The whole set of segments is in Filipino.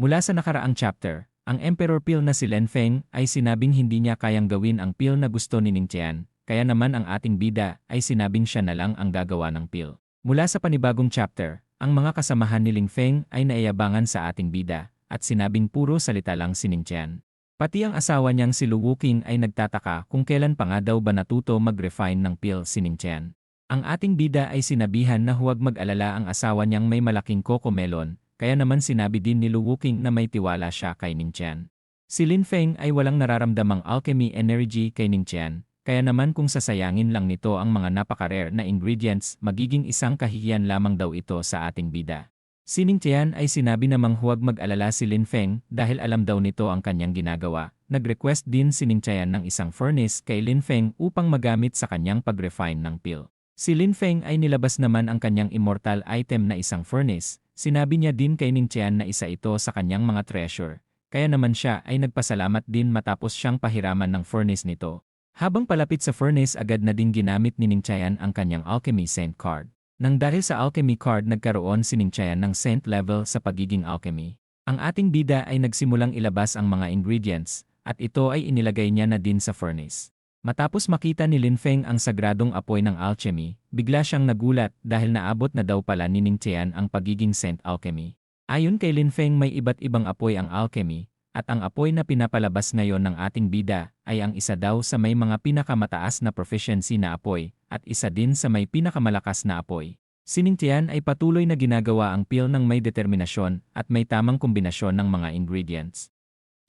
Mula sa nakaraang chapter, ang Emperor Pill na si Len Feng ay sinabing hindi niya kayang gawin ang pill na gusto ni Ning Tian, kaya naman ang ating bida ay sinabing siya na lang ang gagawa ng pill. Mula sa panibagong chapter, ang mga kasamahan ni Ling Feng ay naiyabangan sa ating bida, at sinabing puro salita lang si Ning Tian. Pati ang asawa niyang si Lu Wuking ay nagtataka kung kailan pa nga daw ba natuto mag-refine ng pill si Ning Tian. Ang ating bida ay sinabihan na huwag mag-alala ang asawa niyang may malaking coco melon, kaya naman sinabi din ni Lu Wuking na may tiwala siya kay Ning Tian. Si Lin Feng ay walang nararamdamang alchemy energy kay Ning Tian, kaya naman kung sasayangin lang nito ang mga napaka-rare na ingredients, magiging isang kahihiyan lamang daw ito sa ating bida. Si Ning Tian ay sinabi namang huwag mag-alala si Lin Feng dahil alam daw nito ang kanyang ginagawa. Nag-request din si Ning Tian ng isang furnace kay Lin Feng upang magamit sa kanyang pag-refine ng pill. Si Lin Feng ay nilabas naman ang kanyang immortal item na isang furnace, Sinabi niya din kay Ning Tian na isa ito sa kanyang mga treasure, kaya naman siya ay nagpasalamat din matapos siyang pahiraman ng furnace nito. Habang palapit sa furnace agad na din ginamit ni Ning Tian ang kanyang alchemy saint card. Nang dahil sa alchemy card nagkaroon si Ning Tian ng saint level sa pagiging alchemy. Ang ating bida ay nagsimulang ilabas ang mga ingredients, at ito ay inilagay niya na din sa furnace. Matapos makita ni Lin Feng ang sagradong apoy ng alchemy, bigla siyang nagulat dahil naabot na daw pala ni Ning Tian ang pagiging scent alchemy. Ayon kay Lin Feng may iba't ibang apoy ang alchemy, at ang apoy na pinapalabas ngayon ng ating bida ay ang isa daw sa may mga pinakamataas na proficiency na apoy, at isa din sa may pinakamalakas na apoy. Si Ning Tian ay patuloy na ginagawa ang pill ng may determinasyon at may tamang kombinasyon ng mga ingredients.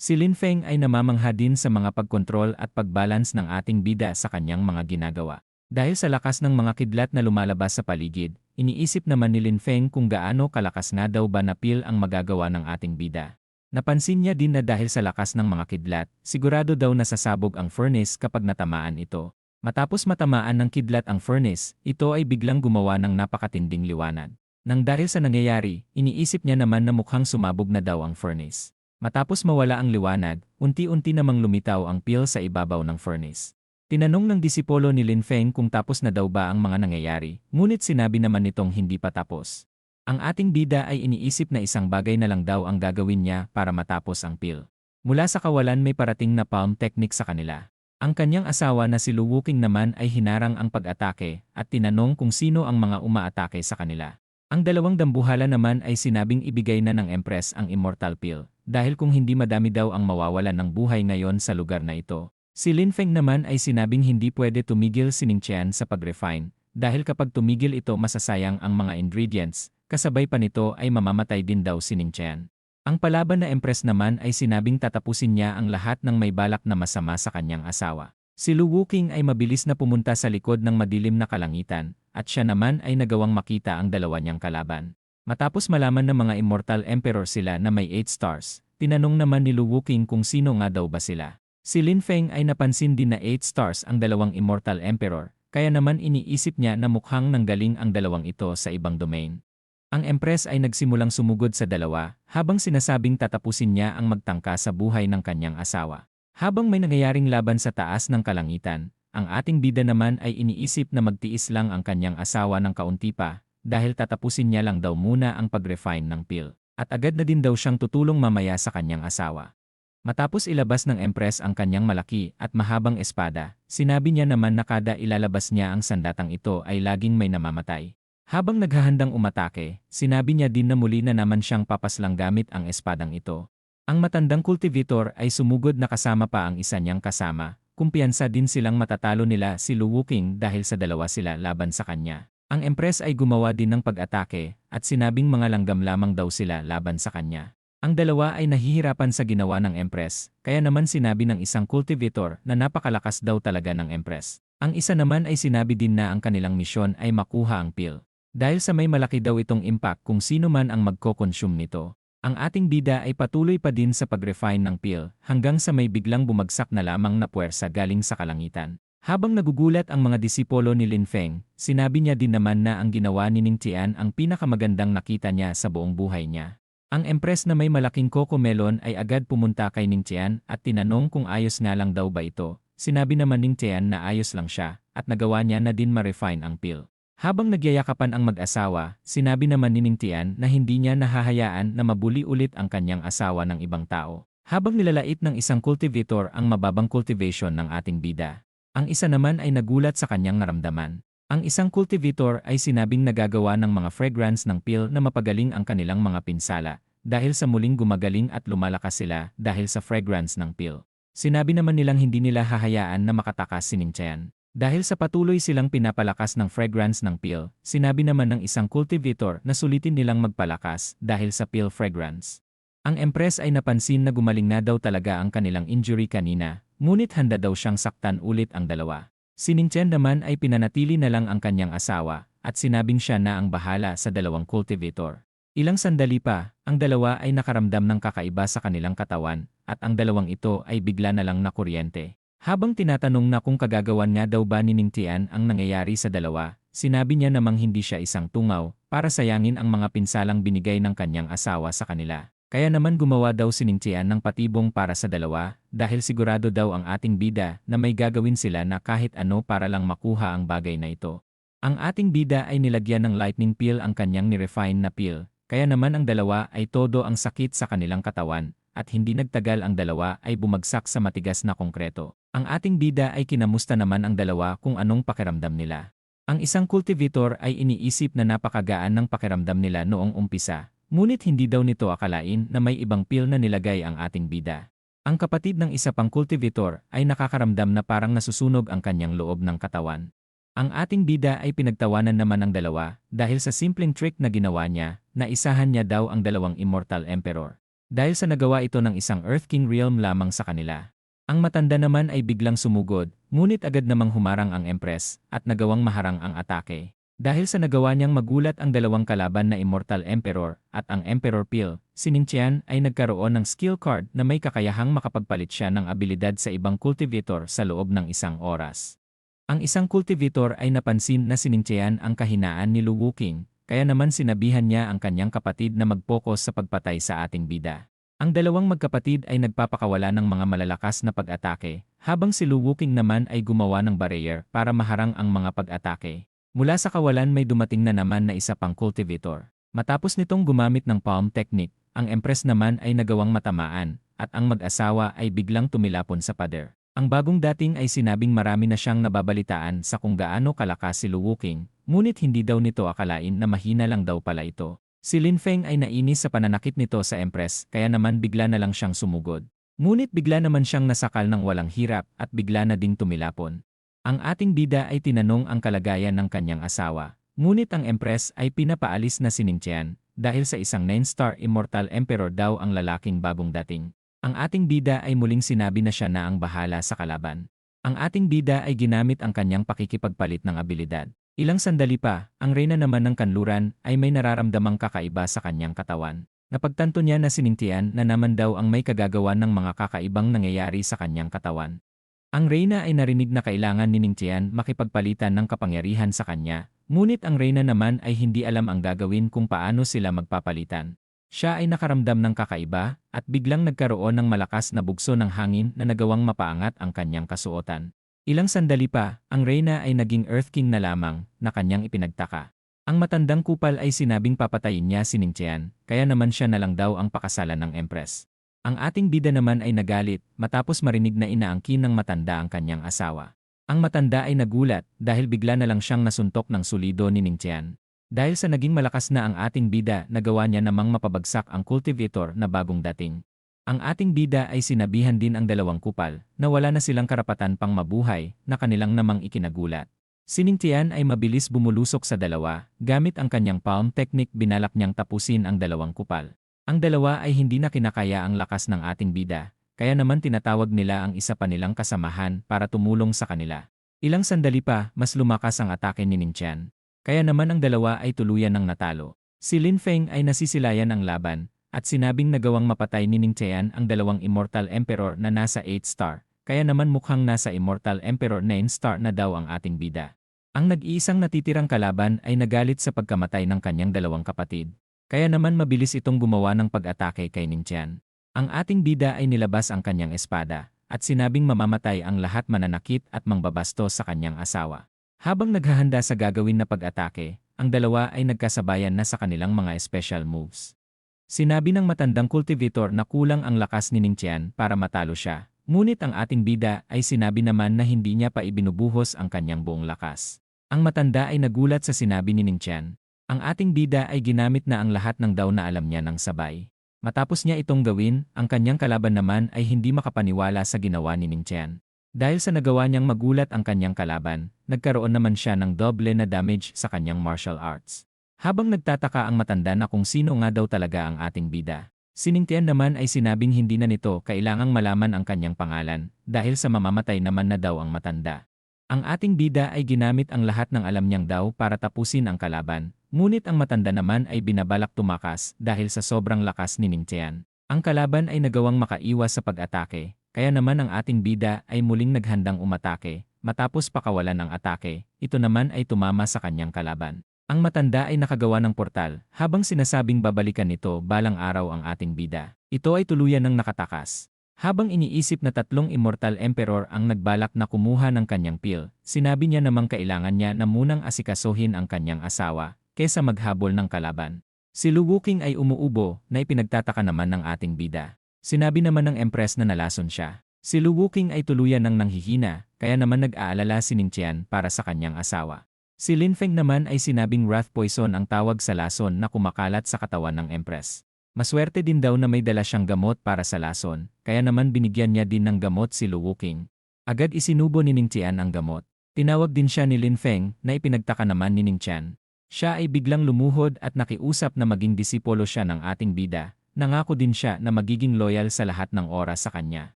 Si Lin Feng ay namamangha din sa mga pagkontrol at pagbalance ng ating bida sa kanyang mga ginagawa. Dahil sa lakas ng mga kidlat na lumalabas sa paligid, iniisip naman ni Lin Feng kung gaano kalakas nga daw ba na pil ang magagawa ng ating bida. Napansin niya din na dahil sa lakas ng mga kidlat, sigurado daw nasasabog ang furnace kapag natamaan ito. Matapos matamaan ng kidlat ang furnace, ito ay biglang gumawa ng napakatinding liwanag. Nang dahil sa nangyayari, iniisip niya naman na mukhang sumabog na daw ang furnace. Matapos mawala ang liwanag, unti-unti namang lumitaw ang peel sa ibabaw ng furnace. Tinanong ng disipolo ni Lin Feng kung tapos na daw ba ang mga nangyayari, ngunit sinabi naman nitong hindi pa tapos. Ang ating bida ay iniisip na isang bagay na lang daw ang gagawin niya para matapos ang peel. Mula sa kawalan may parating na palm technique sa kanila. Ang kanyang asawa na si Lu Wuking naman ay hinarang ang pag-atake at tinanong kung sino ang mga umaatake sa kanila. Ang dalawang dambuhala naman ay sinabing ibigay na ng Empress ang Immortal Pill dahil kung hindi madami daw ang mawawalan ng buhay ngayon sa lugar na ito. Si Lin Feng naman ay sinabing hindi pwede tumigil si Ning Qian sa pag-refine, dahil kapag tumigil ito masasayang ang mga ingredients, kasabay pa nito ay mamamatay din daw si Ning Qian. Ang palaban na Empress naman ay sinabing tatapusin niya ang lahat ng may balak na masama sa kanyang asawa. Si Lu Wuking ay mabilis na pumunta sa likod ng madilim na kalangitan, at siya naman ay nagawang makita ang dalawa niyang kalaban. Matapos malaman ng mga Immortal Emperor sila na may 8 stars, tinanong naman ni Lu Wuking kung sino nga daw ba sila. Si Lin Feng ay napansin din na 8 stars ang dalawang Immortal Emperor, kaya naman iniisip niya na mukhang nanggaling ang dalawang ito sa ibang domain. Ang Empress ay nagsimulang sumugod sa dalawa, habang sinasabing tatapusin niya ang magtangka sa buhay ng kanyang asawa. Habang may nangyayaring laban sa taas ng kalangitan, ang ating bida naman ay iniisip na magtiis lang ang kanyang asawa ng kaunti pa, dahil tatapusin niya lang daw muna ang pag-refine ng pill, at agad na din daw siyang tutulong mamaya sa kanyang asawa. Matapos ilabas ng Empress ang kanyang malaki at mahabang espada, sinabi niya naman na kada ilalabas niya ang sandatang ito ay laging may namamatay. Habang naghahandang umatake, sinabi niya din na muli na naman siyang papaslang gamit ang espadang ito. Ang matandang cultivator ay sumugod na kasama pa ang isa niyang kasama, kumpiyansa din silang matatalo nila si Lu Wuking dahil sa dalawa sila laban sa kanya. Ang Empress ay gumawa din ng pag-atake at sinabing mga langgam lamang daw sila laban sa kanya. Ang dalawa ay nahihirapan sa ginawa ng Empress, kaya naman sinabi ng isang cultivator na napakalakas daw talaga ng Empress. Ang isa naman ay sinabi din na ang kanilang misyon ay makuha ang pill. Dahil sa may malaki daw itong impact kung sino man ang magko-consume nito. Ang ating bida ay patuloy pa din sa pag-refine ng pill hanggang sa may biglang bumagsak na lamang na puwersa galing sa kalangitan. Habang nagugulat ang mga disipolo ni Lin Feng, sinabi niya din naman na ang ginawa ni Ning Tian ang pinakamagandang nakita niya sa buong buhay niya. Ang empress na may malaking coco melon ay agad pumunta kay Ning Tian at tinanong kung ayos nga lang daw ba ito. Sinabi naman Ning Tian na ayos lang siya at nagawa niya na din ma-refine ang pill. Habang nagyayakapan ang mag-asawa, sinabi naman ni Ning Tian na hindi niya nahahayaan na mabuli ulit ang kanyang asawa ng ibang tao. Habang nilalait ng isang cultivator ang mababang cultivation ng ating bida. Ang isa naman ay nagulat sa kanyang naramdaman. Ang isang cultivator ay sinabing nagagawa ng mga fragrance ng pill na mapagaling ang kanilang mga pinsala, dahil sa muling gumagaling at lumalakas sila dahil sa fragrance ng pill. Sinabi naman nilang hindi nila hahayaan na makatakas si Ning Tian. Dahil sa patuloy silang pinapalakas ng fragrance ng pill, sinabi naman ng isang cultivator na sulitin nilang magpalakas dahil sa pill fragrance. Ang empress ay napansin na gumaling na daw talaga ang kanilang injury kanina, ngunit handa daw siyang saktan ulit ang dalawa. Si Ningchen naman ay pinanatili na lang ang kanyang asawa, at sinabing siya na ang bahala sa dalawang cultivator. Ilang sandali pa, ang dalawa ay nakaramdam ng kakaiba sa kanilang katawan, at ang dalawang ito ay bigla na lang nakuryente. Habang tinatanong na kung kagagawan nga daw ba ni Ningtian ang nangyayari sa dalawa, sinabi niya namang hindi siya isang tungaw para sayangin ang mga pinsalang binigay ng kanyang asawa sa kanila. Kaya naman gumawa daw si Ningtian ng patibong para sa dalawa dahil sigurado daw ang ating bida na may gagawin sila na kahit ano para lang makuha ang bagay na ito. Ang ating bida ay nilagyan ng lightning pill ang kanyang nirefine na pill, kaya naman ang dalawa ay todo ang sakit sa kanilang katawan, at hindi nagtagal ang dalawa ay bumagsak sa matigas na konkreto. Ang ating bida ay kinamusta naman ang dalawa kung anong pakiramdam nila. Ang isang cultivator ay iniisip na napakagaan ng pakiramdam nila noong umpisa, ngunit hindi daw nito akalain na may ibang pill na nilagay ang ating bida. Ang kapatid ng isa pang cultivator ay nakakaramdam na parang nasusunog ang kanyang loob ng katawan. Ang ating bida ay pinagtawanan naman ng dalawa dahil sa simpleng trick na ginawa niya na isahan niya daw ang dalawang immortal emperor. Dahil sa nagawa ito ng isang Earth King realm lamang sa kanila. Ang matanda naman ay biglang sumugod, ngunit agad namang humarang ang Empress at nagawang maharang ang atake. Dahil sa nagawa niyang magulat ang dalawang kalaban na Immortal Emperor at ang Emperor Pill, si Ningqian ay nagkaroon ng skill card na may kakayahang makapagpalit siya ng abilidad sa ibang cultivator sa loob ng isang oras. Ang isang cultivator ay napansin na si Ningqian ang kahinaan ni Lu Wuking, kaya naman sinabihan niya ang kanyang kapatid na mag-focus sa pagpatay sa ating bida. Ang dalawang magkapatid ay nagpapakawala ng mga malalakas na pag-atake, habang si Lu Wuking naman ay gumawa ng barrier para maharang ang mga pag-atake. Mula sa kawalan may dumating na naman na isa pang cultivator. Matapos nitong gumamit ng palm technique, ang empress naman ay nagawang matamaan, at ang mag-asawa ay biglang tumilapon sa pader. Ang bagong dating ay sinabing marami na siyang nababalitaan sa kung gaano kalakas si Lu Wuking, ngunit hindi daw nito akalain na mahina lang daw pala ito. Si Lin Feng ay nainis sa pananakit nito sa Empress kaya naman bigla na lang siyang sumugod. Ngunit bigla naman siyang nasakal ng walang hirap at bigla na ding tumilapon. Ang ating bida ay tinanong ang kalagayan ng kanyang asawa. Ngunit ang Empress ay pinapaalis na si Ningqian dahil sa isang 9-star Immortal Emperor daw ang lalaking bagong dating. Ang ating bida ay muling sinabi na siya na ang bahala sa kalaban. Ang ating bida ay ginamit ang kanyang pakikipagpalit ng abilidad. Ilang sandali pa, ang reyna naman ng kanluran ay may nararamdamang kakaiba sa kanyang katawan. Napagtanto niya na sinintian na naman daw ang may kagagawan ng mga kakaibang nangyayari sa kanyang katawan. Ang reyna ay narinig na kailangan ni Ningtian makipagpalitan ng kapangyarihan sa kanya, ngunit ang reyna naman ay hindi alam ang gagawin kung paano sila magpapalitan. Siya ay nakaramdam ng kakaiba at biglang nagkaroon ng malakas na bugso ng hangin na nagawang mapaangat ang kanyang kasuotan. Ilang sandali pa, ang Reyna ay naging Earth King na lamang na kanyang ipinagtaka. Ang matandang kupal ay sinabing papatayin niya si Ningtian, kaya naman siya na lang daw ang pakasalan ng Empress. Ang ating bida naman ay nagalit matapos marinig na inaangkin ng matanda ang kanyang asawa. Ang matanda ay nagulat dahil bigla na lang siyang nasuntok ng sulido ni Ningtian. Dahil sa naging malakas na ang ating bida, nagawa niya namang mapabagsak ang cultivator na bagong dating. Ang ating bida ay sinabihan din ang dalawang kupal na wala na silang karapatan pang mabuhay na kanilang namang ikinagulat. Siningtian ay mabilis bumulusok sa dalawa, gamit ang kanyang palm technique binalak niyang tapusin ang dalawang kupal. Ang dalawa ay hindi na kinakaya ang lakas ng ating bida, kaya naman tinatawag nila ang isa pa nilang kasamahan para tumulong sa kanila. Ilang sandali pa, mas lumakas ang atake ni Ningtian. Kaya naman ang dalawa ay tuluyan ng natalo. Si Lin Feng ay nasisilayan ang laban, at sinabing nagawang mapatay ni Ning Chean ang dalawang Immortal Emperor na nasa 8 star, kaya naman mukhang nasa Immortal Emperor 9 star na daw ang ating bida. Ang nag-iisang natitirang kalaban ay nagalit sa pagkamatay ng kanyang dalawang kapatid, kaya naman mabilis itong gumawa ng pag-atake kay Ning Chean. Ang ating bida ay nilabas ang kanyang espada, at sinabing mamamatay ang lahat mananakit at mangbabasto sa kanyang asawa. Habang naghahanda sa gagawin na pag-atake, ang dalawa ay nagkasabayan na sa kanilang mga special moves. Sinabi ng matandang cultivator na kulang ang lakas ni Ning Qian para matalo siya, ngunit ang ating bida ay sinabi naman na hindi niya pa ibinubuhos ang kanyang buong lakas. Ang matanda ay nagulat sa sinabi ni Ning Qian. Ang ating bida ay ginamit na ang lahat ng daw na alam niya ng sabay. Matapos niya itong gawin, ang kanyang kalaban naman ay hindi makapaniwala sa ginawa ni Ning Qian. Dahil sa nagawa niyang magulat ang kanyang kalaban, nagkaroon naman siya ng doble na damage sa kanyang martial arts. Habang nagtataka ang matanda na kung sino nga daw talaga ang ating bida, Siningtian naman ay sinabing hindi na nito kailangang malaman ang kanyang pangalan dahil sa mamamatay naman na daw ang matanda. Ang ating bida ay ginamit ang lahat ng alam niyang daw para tapusin ang kalaban, Ngunit ang matanda naman ay binabalak tumakas dahil sa sobrang lakas ni Ning Tian. Ang kalaban ay nagawang makaiwas sa pag-atake, kaya naman ang ating bida ay muling naghandang umatake, matapos pakawalan ng atake, ito naman ay tumama sa kanyang kalaban. Ang matanda ay nakagawa ng portal, habang sinasabing babalikan nito balang araw ang ating bida. Ito ay tuluyan ng nakatakas. Habang iniisip na tatlong immortal emperor ang nagbalak na kumuha ng kanyang pil, sinabi niya namang kailangan niya na munang asikasuhin ang kanyang asawa, kesa maghabol ng kalaban. Si Lu Wuking ay umuubo na ipinagtataka naman ng ating bida. Sinabi naman ng empress na nalason siya. Si Lu Wuking ay tuluyan ng nanghihina, kaya naman nag-aalala si Ning Qian para sa kanyang asawa. Si Lin Feng naman ay sinabing wrath poison ang tawag sa lason na kumakalat sa katawan ng empress. Maswerte din daw na may dala siyang gamot para sa lason, kaya naman binigyan niya din ng gamot si Lu Wuking. Agad isinubo ni Ning Qian ang gamot. Tinawag din siya ni Lin Feng na ipinagtaka naman ni Ning Qian. Siya ay biglang lumuhod at nakiusap na maging disipolo siya ng ating bida, nangako din siya na magiging loyal sa lahat ng oras sa kanya.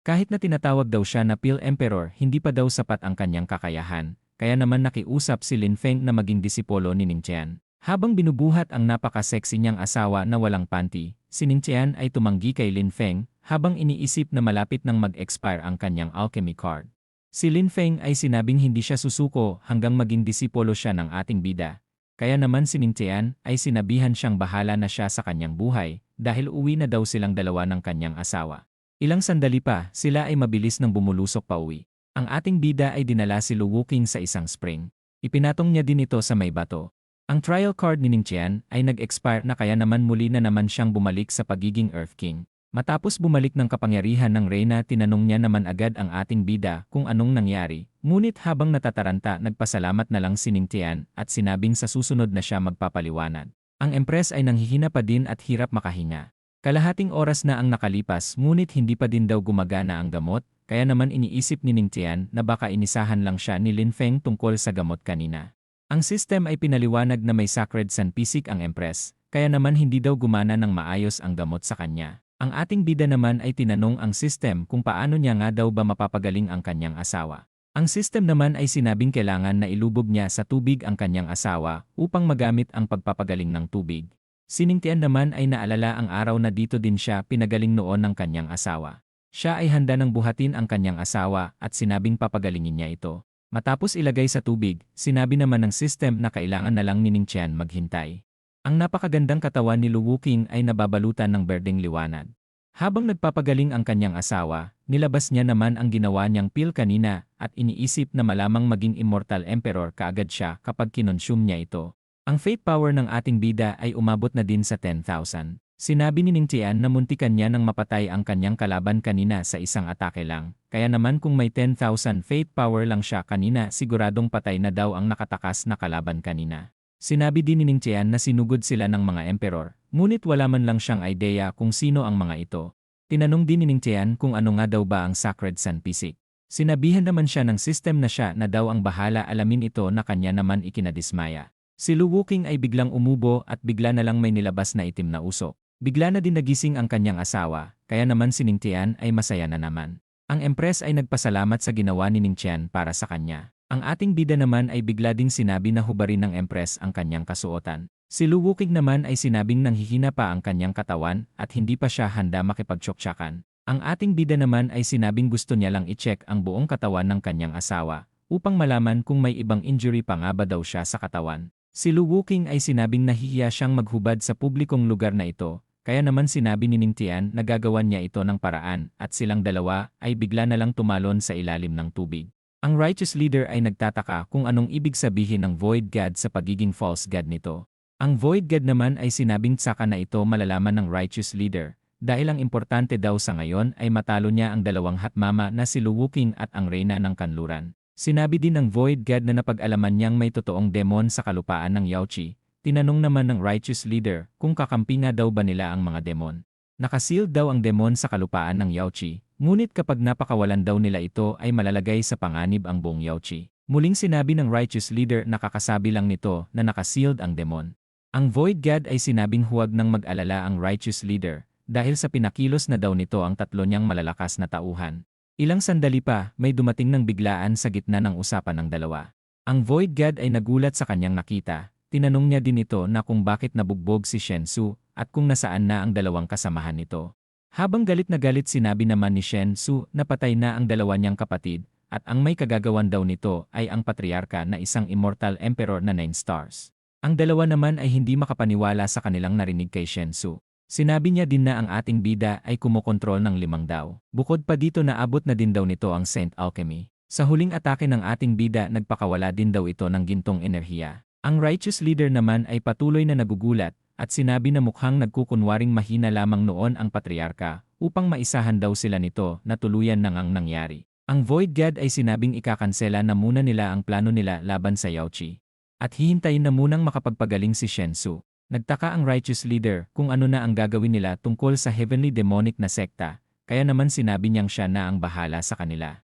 Kahit na tinatawag daw siya na Pil Emperor, hindi pa daw sapat ang kanyang kakayahan, kaya naman nakiusap si Lin Feng na maging disipolo ni Ning Qian. Habang binubuhat ang napaka-sexy niyang asawa na walang panty, si Ning Qian ay tumanggi kay Lin Feng habang iniisip na malapit nang mag-expire ang kanyang alchemy card. Si Lin Feng ay sinabing hindi siya susuko hanggang maging disipolo siya ng ating bida, kaya naman si Nintian ay sinabihan siyang bahala na siya sa kanyang buhay dahil uwi na daw silang dalawa ng kanyang asawa. Ilang sandali pa, sila ay mabilis nang bumulusok pa uwi. Ang ating bida ay dinala si Luwuking sa isang spring. Ipinatong niya din ito sa may bato. Ang trial card ni Ningqian ay nag-expire na kaya naman muli na naman siyang bumalik sa pagiging Earth King. Matapos bumalik ng kapangyarihan ng Reyna tinanong niya naman agad ang ating bida kung anong nangyari, ngunit habang natataranta nagpasalamat na lang si Ningtian at sinabing sa susunod na siya magpapaliwanag. Ang empress ay nanghihina pa din at hirap makahinga. Kalahating oras na ang nakalipas ngunit hindi pa din daw gumagana ang gamot, kaya naman iniisip ni Ningtian na baka inisahan lang siya ni Lin Feng tungkol sa gamot kanina. Ang system ay pinaliwanag na may sacred san pisik ang empress, kaya naman hindi daw gumana ng maayos ang gamot sa kanya. Ang ating bida naman ay tinanong ang system kung paano niya nga daw ba mapapagaling ang kanyang asawa. Ang system naman ay sinabing kailangan na ilubog niya sa tubig ang kanyang asawa upang magamit ang pagpapagaling ng tubig. Siningtian naman ay naalala ang araw na dito din siya pinagaling noon ng kanyang asawa. Siya ay handa ng buhatin ang kanyang asawa at sinabing papagalingin niya ito. Matapos ilagay sa tubig, sinabi naman ng system na kailangan na lang ni Ning Qian maghintay. Ang napakagandang katawan ni Luwuking ay nababalutan ng berdeng liwanag. Habang nagpapagaling ang kanyang asawa, nilabas niya naman ang ginawa niyang pil kanina at iniisip na malamang maging immortal emperor kaagad siya kapag kinonsume niya ito. Ang fate power ng ating bida ay umabot na din sa 10,000. Sinabi ni Ning Tian na muntikan niya nang mapatay ang kanyang kalaban kanina sa isang atake lang. Kaya naman kung may 10,000 fate power lang siya kanina siguradong patay na daw ang nakatakas na kalaban kanina. Sinabi din ni Ning Qian na sinugod sila ng mga emperor, ngunit wala man lang siyang ideya kung sino ang mga ito. Tinanong din ni Ning Qian kung ano nga daw ba ang Sacred Sun Pisik. Sinabihan naman siya ng system na siya na daw ang bahala alamin ito na kanya naman ikinadismaya. Si Lu Wuking ay biglang umubo at bigla na lang may nilabas na itim na usok. Bigla na din nagising ang kanyang asawa, kaya naman si Ning Tian ay masaya na naman. Ang empress ay nagpasalamat sa ginawa ni Ning Qian para sa kanya. Ang ating bida naman ay bigla ding sinabi na hubarin ng empress ang kanyang kasuotan. Si Luwukig naman ay sinabing nanghihina pa ang kanyang katawan at hindi pa siya handa makipagtsoksyakan. Ang ating bida naman ay sinabing gusto niya lang i-check ang buong katawan ng kanyang asawa upang malaman kung may ibang injury pa nga ba daw siya sa katawan. Si Luwuking ay sinabing nahihiya siyang maghubad sa publikong lugar na ito, kaya naman sinabi ni Ningtian na gagawan niya ito ng paraan at silang dalawa ay bigla na lang tumalon sa ilalim ng tubig. Ang righteous leader ay nagtataka kung anong ibig sabihin ng void god sa pagiging false god nito. Ang void god naman ay sinabing saka na ito malalaman ng righteous leader, dahil ang importante daw sa ngayon ay matalo niya ang dalawang hatmama na si Luwuking at ang reyna ng kanluran. Sinabi din ng void god na napag-alaman niyang may totoong demon sa kalupaan ng Yauchi, tinanong naman ng righteous leader kung kakampi nga daw ba nila ang mga demon. Nakasealed daw ang demon sa kalupaan ng Yauchi, Ngunit kapag napakawalan daw nila ito ay malalagay sa panganib ang buong Yauchi. Muling sinabi ng righteous leader na kakasabi lang nito na nakasealed ang demon. Ang void god ay sinabing huwag nang mag-alala ang righteous leader dahil sa pinakilos na daw nito ang tatlo niyang malalakas na tauhan. Ilang sandali pa, may dumating ng biglaan sa gitna ng usapan ng dalawa. Ang void god ay nagulat sa kanyang nakita. Tinanong niya din ito na kung bakit nabugbog si Shensu at kung nasaan na ang dalawang kasamahan nito. Habang galit na galit sinabi naman ni Shen Su na patay na ang dalawa niyang kapatid at ang may kagagawan daw nito ay ang patriarka na isang immortal emperor na 9 stars. Ang dalawa naman ay hindi makapaniwala sa kanilang narinig kay Shen Su. Sinabi niya din na ang ating bida ay kumokontrol ng limang daw. Bukod pa dito naabot na din daw nito ang Saint Alchemy. Sa huling atake ng ating bida nagpakawala din daw ito ng gintong enerhiya. Ang righteous leader naman ay patuloy na nagugulat at sinabi na mukhang nagkukunwaring mahina lamang noon ang patriarka upang maisahan daw sila nito na tuluyan nang ang nangyari. Ang Void God ay sinabing ikakansela na muna nila ang plano nila laban sa Yauchi. At hihintayin na munang makapagpagaling si Shensu. Nagtaka ang righteous leader kung ano na ang gagawin nila tungkol sa heavenly demonic na sekta, kaya naman sinabi niyang siya na ang bahala sa kanila.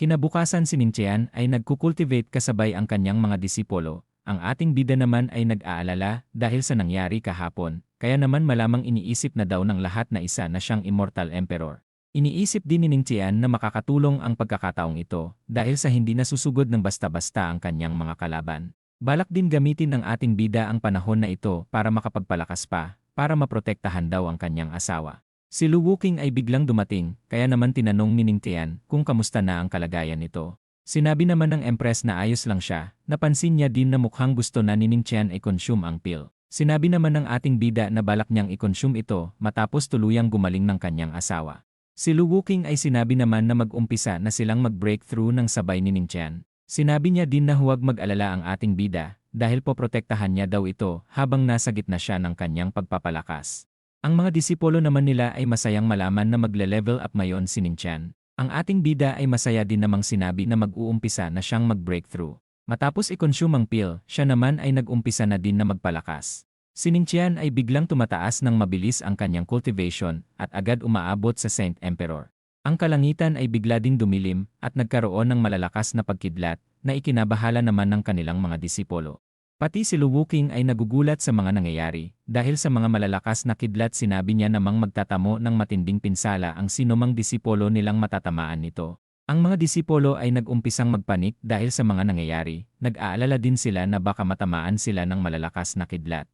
Kinabukasan si Ninchean ay nagkukultivate kasabay ang kanyang mga disipulo, ang ating bida naman ay nag-aalala dahil sa nangyari kahapon, kaya naman malamang iniisip na daw ng lahat na isa na siyang immortal emperor. Iniisip din ni Ning Tian na makakatulong ang pagkakataong ito dahil sa hindi nasusugod ng basta-basta ang kanyang mga kalaban. Balak din gamitin ng ating bida ang panahon na ito para makapagpalakas pa, para maprotektahan daw ang kanyang asawa. Si Lu Wuking ay biglang dumating, kaya naman tinanong ni Ning Tian kung kamusta na ang kalagayan nito. Sinabi naman ng Empress na ayos lang siya, napansin niya din na mukhang gusto na ni Ning Chen ay consume ang pill. Sinabi naman ng ating bida na balak niyang i-consume ito matapos tuluyang gumaling ng kanyang asawa. Si Lu Wuking ay sinabi naman na mag-umpisa na silang mag-breakthrough ng sabay ni Ning Chen. Sinabi niya din na huwag mag-alala ang ating bida dahil poprotektahan niya daw ito habang nasa gitna siya ng kanyang pagpapalakas. Ang mga disipulo naman nila ay masayang malaman na magle-level up mayon si Ning Chen. Ang ating bida ay masaya din namang sinabi na mag-uumpisa na siyang mag-breakthrough. Matapos i-consume ang pill, siya naman ay nag-umpisa na din na magpalakas. Si Ningqian ay biglang tumataas ng mabilis ang kanyang cultivation at agad umaabot sa Saint Emperor. Ang kalangitan ay bigla ding dumilim at nagkaroon ng malalakas na pagkidlat na ikinabahala naman ng kanilang mga disipulo. Pati si Luwuking ay nagugulat sa mga nangyayari, dahil sa mga malalakas na kidlat sinabi niya namang magtatamo ng matinding pinsala ang sinumang disipolo nilang matatamaan nito. Ang mga disipolo ay nag-umpisang magpanik dahil sa mga nangyayari, nag-aalala din sila na baka matamaan sila ng malalakas na kidlat.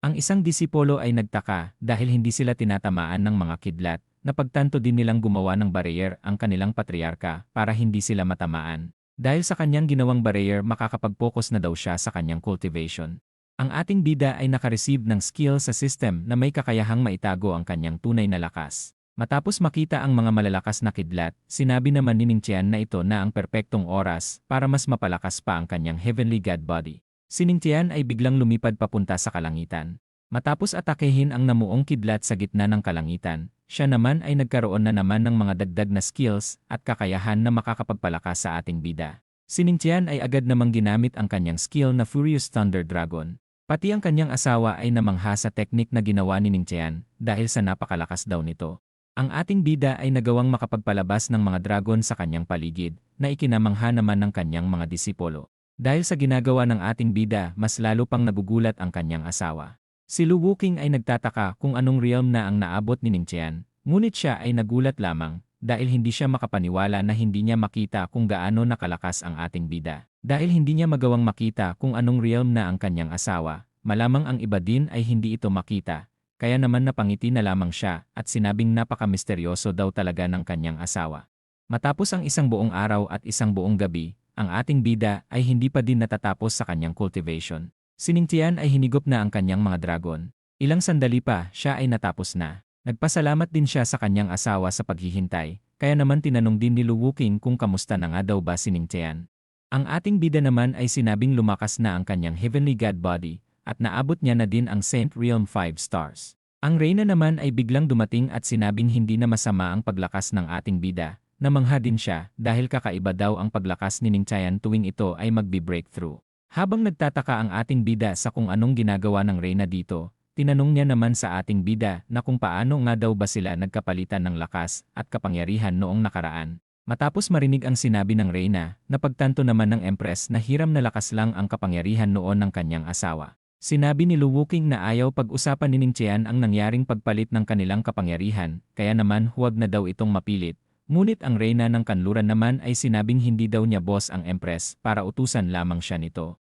Ang isang disipolo ay nagtaka dahil hindi sila tinatamaan ng mga kidlat, napagtanto din nilang gumawa ng barrier ang kanilang patriarka para hindi sila matamaan. Dahil sa kanyang ginawang barrier makakapag-focus na daw siya sa kanyang cultivation. Ang ating bida ay nakareceive ng skill sa system na may kakayahang maitago ang kanyang tunay na lakas. Matapos makita ang mga malalakas na kidlat, sinabi naman ni Ning Tian na ito na ang perpektong oras para mas mapalakas pa ang kanyang heavenly god body. Si Ning Tian ay biglang lumipad papunta sa kalangitan. Matapos atakehin ang namuong kidlat sa gitna ng kalangitan, siya naman ay nagkaroon na naman ng mga dagdag na skills at kakayahan na makakapagpalakas sa ating bida. Si Ningtian ay agad namang ginamit ang kanyang skill na Furious Thunder Dragon. Pati ang kanyang asawa ay namangha sa teknik na ginawa ni Ningtian dahil sa napakalakas daw nito. Ang ating bida ay nagawang makapagpalabas ng mga dragon sa kanyang paligid na ikinamangha naman ng kanyang mga disipolo. Dahil sa ginagawa ng ating bida, mas lalo pang nagugulat ang kanyang asawa. Si Lu Wuking ay nagtataka kung anong realm na ang naabot ni Ning Qian, ngunit siya ay nagulat lamang dahil hindi siya makapaniwala na hindi niya makita kung gaano nakalakas ang ating bida. Dahil hindi niya magawang makita kung anong realm na ang kanyang asawa, malamang ang iba din ay hindi ito makita, kaya naman napangiti na lamang siya at sinabing napaka-misteryoso daw talaga ng kanyang asawa. Matapos ang isang buong araw at isang buong gabi, ang ating bida ay hindi pa din natatapos sa kanyang cultivation. Siningtian ay hinigop na ang kanyang mga dragon. Ilang sandali pa, siya ay natapos na. Nagpasalamat din siya sa kanyang asawa sa paghihintay, kaya naman tinanong din ni Lu Wuking kung kamusta na nga daw ba si Ning Tian. Ang ating bida naman ay sinabing lumakas na ang kanyang heavenly god body, at naabot niya na din ang Saint Realm 5 stars. Ang Reyna naman ay biglang dumating at sinabing hindi na masama ang paglakas ng ating bida, namangha din siya dahil kakaiba daw ang paglakas ni Ning Tian tuwing ito ay magbi-breakthrough. Habang nagtataka ang ating bida sa kung anong ginagawa ng Reyna dito, Tinanong niya naman sa ating bida na kung paano nga daw ba sila nagkapalitan ng lakas at kapangyarihan noong nakaraan. Matapos marinig ang sinabi ng Reyna, napagtanto naman ng Empress na hiram na lakas lang ang kapangyarihan noon ng kanyang asawa. Sinabi ni Luwuking na ayaw pag-usapan ni Ning Qian ang nangyaring pagpalit ng kanilang kapangyarihan, kaya naman huwag na daw itong mapilit. Ngunit ang Reyna ng kanluran naman ay sinabing hindi daw niya boss ang Empress para utusan lamang siya nito.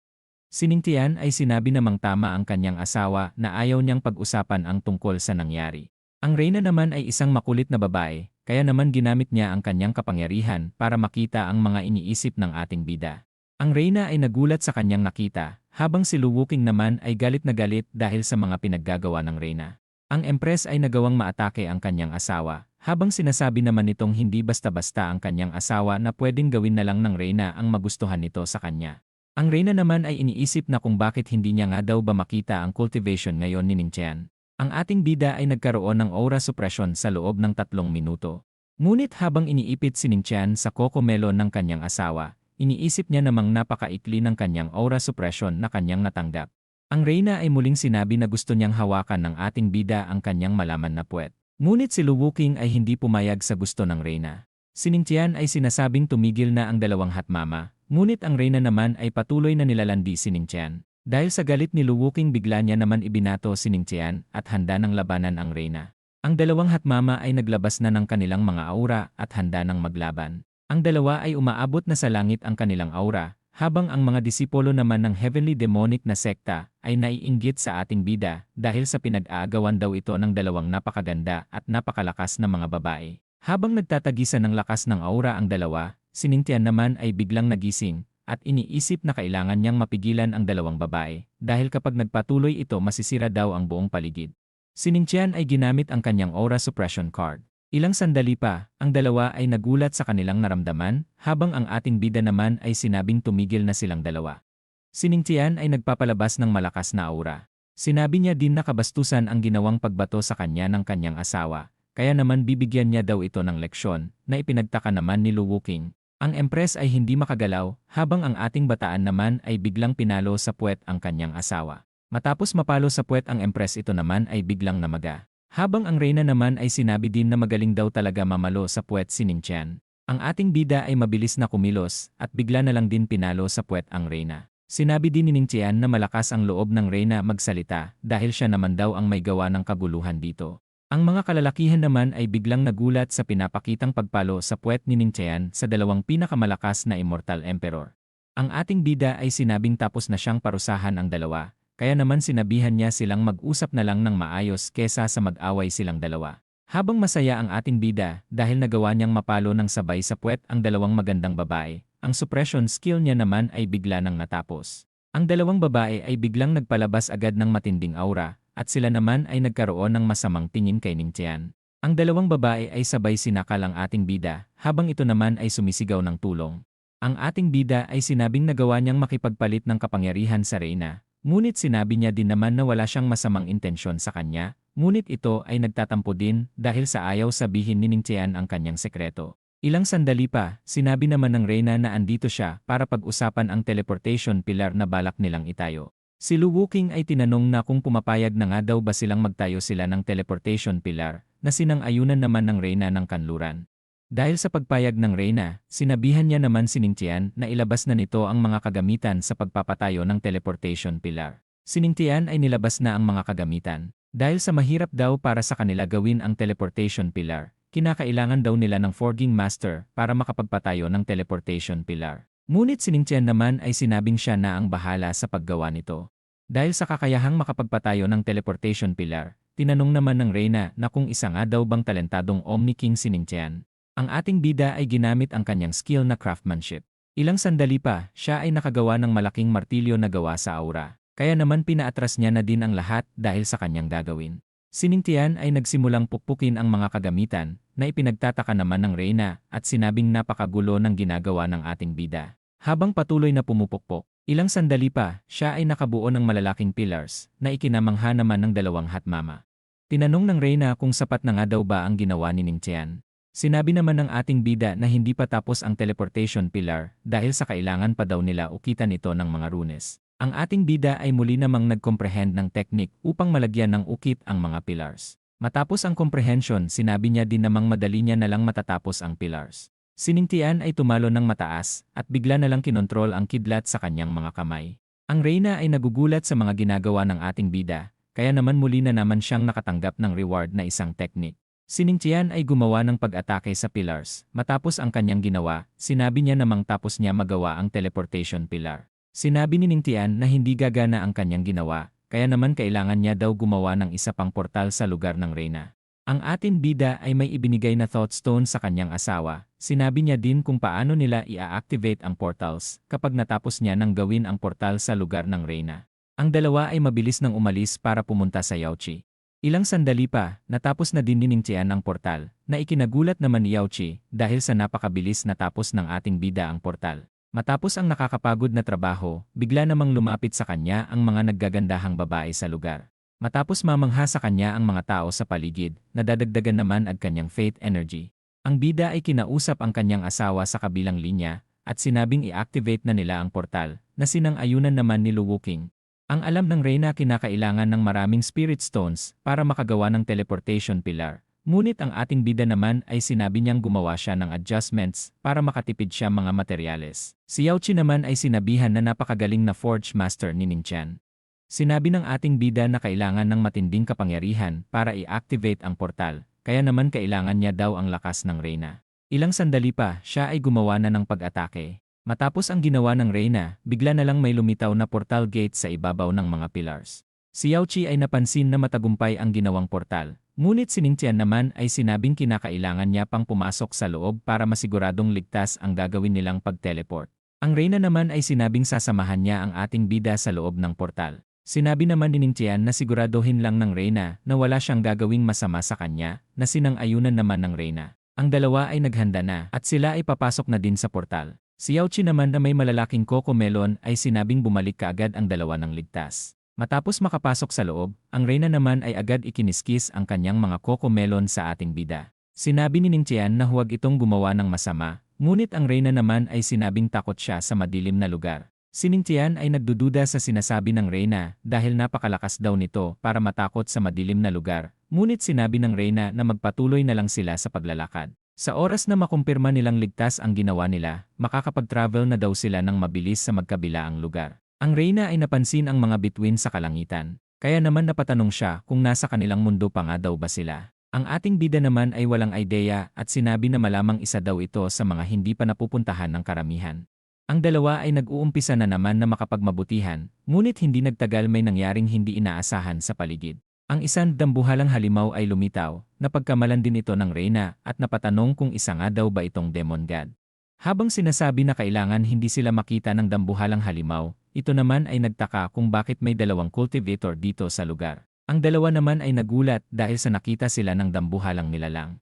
Siningtian ay sinabi namang tama ang kanyang asawa na ayaw niyang pag-usapan ang tungkol sa nangyari. Ang Reyna naman ay isang makulit na babae, kaya naman ginamit niya ang kanyang kapangyarihan para makita ang mga iniisip ng ating bida. Ang Reyna ay nagulat sa kanyang nakita, habang si Luwuking naman ay galit na galit dahil sa mga pinaggagawa ng Reyna. Ang Empress ay nagawang maatake ang kanyang asawa, habang sinasabi naman nitong hindi basta-basta ang kanyang asawa na pwedeng gawin na lang ng Reyna ang magustuhan nito sa kanya. Ang Reyna naman ay iniisip na kung bakit hindi niya nga daw ba makita ang cultivation ngayon ni Ning Qian. Ang ating bida ay nagkaroon ng aura suppression sa loob ng tatlong minuto. Ngunit habang iniipit si Ning Qian sa coco melon ng kanyang asawa, iniisip niya namang napakaikli ng kanyang aura suppression na kanyang natanggap. Ang Reyna ay muling sinabi na gusto niyang hawakan ng ating bida ang kanyang malaman na puwet. Ngunit si Lu Wuking ay hindi pumayag sa gusto ng Reyna. Si Ning Qian ay sinasabing tumigil na ang dalawang hatmama, Ngunit ang Reyna naman ay patuloy na nilalandi si Ning Qian. Dahil sa galit ni Luwuking bigla niya naman ibinato si Ning Qian at handa ng labanan ang Reyna. Ang dalawang hatmama ay naglabas na ng kanilang mga aura at handa ng maglaban. Ang dalawa ay umaabot na sa langit ang kanilang aura, habang ang mga disipulo naman ng heavenly demonic na sekta ay naiinggit sa ating bida dahil sa pinag-aagawan daw ito ng dalawang napakaganda at napakalakas na mga babae. Habang nagtatagisan ng lakas ng aura ang dalawa, Sinintian naman ay biglang nagising at iniisip na kailangan niyang mapigilan ang dalawang babae dahil kapag nagpatuloy ito masisira daw ang buong paligid. Sinintian ay ginamit ang kanyang aura suppression card. Ilang sandali pa, ang dalawa ay nagulat sa kanilang naramdaman habang ang ating bida naman ay sinabing tumigil na silang dalawa. Siningtian ay nagpapalabas ng malakas na aura. Sinabi niya din na kabastusan ang ginawang pagbato sa kanya ng kanyang asawa, kaya naman bibigyan niya daw ito ng leksyon na ipinagtaka naman ni Lu Wuking ang Empress ay hindi makagalaw, habang ang ating bataan naman ay biglang pinalo sa puwet ang kanyang asawa. Matapos mapalo sa puwet ang Empress ito naman ay biglang namaga. Habang ang Reyna naman ay sinabi din na magaling daw talaga mamalo sa puwet si Ning Qian. Ang ating bida ay mabilis na kumilos at bigla na lang din pinalo sa puwet ang Reyna. Sinabi din ni Ning Qian na malakas ang loob ng Reyna magsalita dahil siya naman daw ang may gawa ng kaguluhan dito. Ang mga kalalakihan naman ay biglang nagulat sa pinapakitang pagpalo sa puwet ni Ning Qian sa dalawang pinakamalakas na Immortal Emperor. Ang ating bida ay sinabing tapos na siyang parusahan ang dalawa, kaya naman sinabihan niya silang mag-usap na lang ng maayos kesa sa mag-away silang dalawa. Habang masaya ang ating bida dahil nagawa niyang mapalo ng sabay sa puwet ang dalawang magandang babae, ang suppression skill niya naman ay bigla nang natapos. Ang dalawang babae ay biglang nagpalabas agad ng matinding aura, at sila naman ay nagkaroon ng masamang tingin kay Ning Tian. Ang dalawang babae ay sabay sinakal ang ating bida, habang ito naman ay sumisigaw ng tulong. Ang ating bida ay sinabing nagawa niyang makipagpalit ng kapangyarihan sa Reyna, ngunit sinabi niya din naman na wala siyang masamang intensyon sa kanya, ngunit ito ay nagtatampo din dahil sa ayaw sabihin ni Ning Tian ang kanyang sekreto. Ilang sandali pa, sinabi naman ng Reyna na andito siya para pag-usapan ang teleportation pillar na balak nilang itayo. Si Lu Wuking ay tinanong na kung pumapayag na nga daw ba silang magtayo sila ng teleportation pillar na sinang-ayunan naman ng Reyna ng kanluran. Dahil sa pagpayag ng Reyna, sinabihan niya naman si Ningtian na ilabas na nito ang mga kagamitan sa pagpapatayo ng teleportation pillar. Si Ningtian ay nilabas na ang mga kagamitan. Dahil sa mahirap daw para sa kanila gawin ang teleportation pillar, kinakailangan daw nila ng Forging Master para makapagpatayo ng teleportation pillar. Ngunit si Ning Chen naman ay sinabing siya na ang bahala sa paggawa nito. Dahil sa kakayahang makapagpatayo ng teleportation pillar, tinanong naman ng Reyna na kung isa nga daw bang talentadong Omni King si Ning Chen. Ang ating bida ay ginamit ang kanyang skill na craftsmanship. Ilang sandali pa, siya ay nakagawa ng malaking martilyo na gawa sa aura. Kaya naman pinaatras niya na din ang lahat dahil sa kanyang gagawin. Sinintian ay nagsimulang pukpukin ang mga kagamitan na ipinagtataka naman ng Reyna at sinabing napakagulo ng ginagawa ng ating bida. Habang patuloy na pumupukpok, ilang sandali pa, siya ay nakabuo ng malalaking pillars na ikinamangha naman ng dalawang hatmama. Tinanong ng Reyna kung sapat na nga daw ba ang ginawa ni Ningtian. Sinabi naman ng ating bida na hindi pa tapos ang teleportation pillar dahil sa kailangan pa daw nila ukitan ito ng mga runes. Ang ating bida ay muli namang nag-comprehend ng technique upang malagyan ng ukit ang mga pillars. Matapos ang comprehension, sinabi niya din namang madali niya na lang matatapos ang pillars. Sinintian ay tumalo ng mataas at bigla na lang kinontrol ang kidlat sa kanyang mga kamay. Ang Reyna ay nagugulat sa mga ginagawa ng ating bida, kaya naman muli na naman siyang nakatanggap ng reward na isang technique. Sinintian ay gumawa ng pag-atake sa pillars. Matapos ang kanyang ginawa, sinabi niya namang tapos niya magawa ang teleportation pillar. Sinabi ni Ningtian na hindi gagana ang kanyang ginawa, kaya naman kailangan niya daw gumawa ng isa pang portal sa lugar ng Reyna. Ang atin bida ay may ibinigay na thought stone sa kanyang asawa. Sinabi niya din kung paano nila i-activate ang portals kapag natapos niya nang gawin ang portal sa lugar ng Reyna. Ang dalawa ay mabilis nang umalis para pumunta sa Yauchi. Ilang sandali pa, natapos na din ni Ningtian ang portal, na ikinagulat naman ni Yauchi dahil sa napakabilis natapos ng ating bida ang portal. Matapos ang nakakapagod na trabaho, bigla namang lumapit sa kanya ang mga naggagandahang babae sa lugar. Matapos mamangha sa kanya ang mga tao sa paligid, nadadagdagan naman ang kanyang faith energy. Ang bida ay kinausap ang kanyang asawa sa kabilang linya, at sinabing i-activate na nila ang portal, na sinang ayunan naman ni Luwuking, ang alam ng Reyna kinakailangan ng maraming spirit stones para makagawa ng teleportation pillar. Ngunit ang ating bida naman ay sinabi niyang gumawa siya ng adjustments para makatipid siya mga materyales. Si Yauchi naman ay sinabihan na napakagaling na forge master ni Ningtian. Sinabi ng ating bida na kailangan ng matinding kapangyarihan para i-activate ang portal, kaya naman kailangan niya daw ang lakas ng Reyna. Ilang sandali pa, siya ay gumawa na ng pag-atake. Matapos ang ginawa ng Reyna, bigla na lang may lumitaw na portal gate sa ibabaw ng mga pillars. Si Yauchi ay napansin na matagumpay ang ginawang portal, ngunit si Ningtian naman ay sinabing kinakailangan niya pang pumasok sa loob para masiguradong ligtas ang gagawin nilang pag-teleport. Ang Reyna naman ay sinabing sasamahan niya ang ating bida sa loob ng portal. Sinabi naman ni Ningtian na siguraduhin lang ng Reyna na wala siyang gagawing masama sa kanya, na sinang ayunan naman ng Reyna. Ang dalawa ay naghanda na at sila ay papasok na din sa portal. Si Yauchi naman na may malalaking coco melon ay sinabing bumalik kaagad ang dalawa ng ligtas. Matapos makapasok sa loob, ang Reyna naman ay agad ikiniskis ang kanyang mga coco melon sa ating bida. Sinabi ni Ningtian na huwag itong gumawa ng masama, ngunit ang Reyna naman ay sinabing takot siya sa madilim na lugar. Si Ningtian ay nagdududa sa sinasabi ng Reyna dahil napakalakas daw nito para matakot sa madilim na lugar, ngunit sinabi ng Reyna na magpatuloy na lang sila sa paglalakad. Sa oras na makumpirma nilang ligtas ang ginawa nila, makakapag-travel na daw sila ng mabilis sa magkabilaang lugar. Ang Reyna ay napansin ang mga bituin sa kalangitan, kaya naman napatanong siya kung nasa kanilang mundo pa nga daw ba sila. Ang ating bida naman ay walang ideya at sinabi na malamang isa daw ito sa mga hindi pa napupuntahan ng karamihan. Ang dalawa ay nag-uumpisa na naman na makapagmabutihan, ngunit hindi nagtagal may nangyaring hindi inaasahan sa paligid. Ang isang dambuhalang halimaw ay lumitaw, napagkamalan din ito ng Reyna at napatanong kung isa nga daw ba itong demon god. Habang sinasabi na kailangan hindi sila makita ng dambuhalang halimaw, ito naman ay nagtaka kung bakit may dalawang cultivator dito sa lugar. Ang dalawa naman ay nagulat dahil sa nakita sila ng dambuhalang nilalang.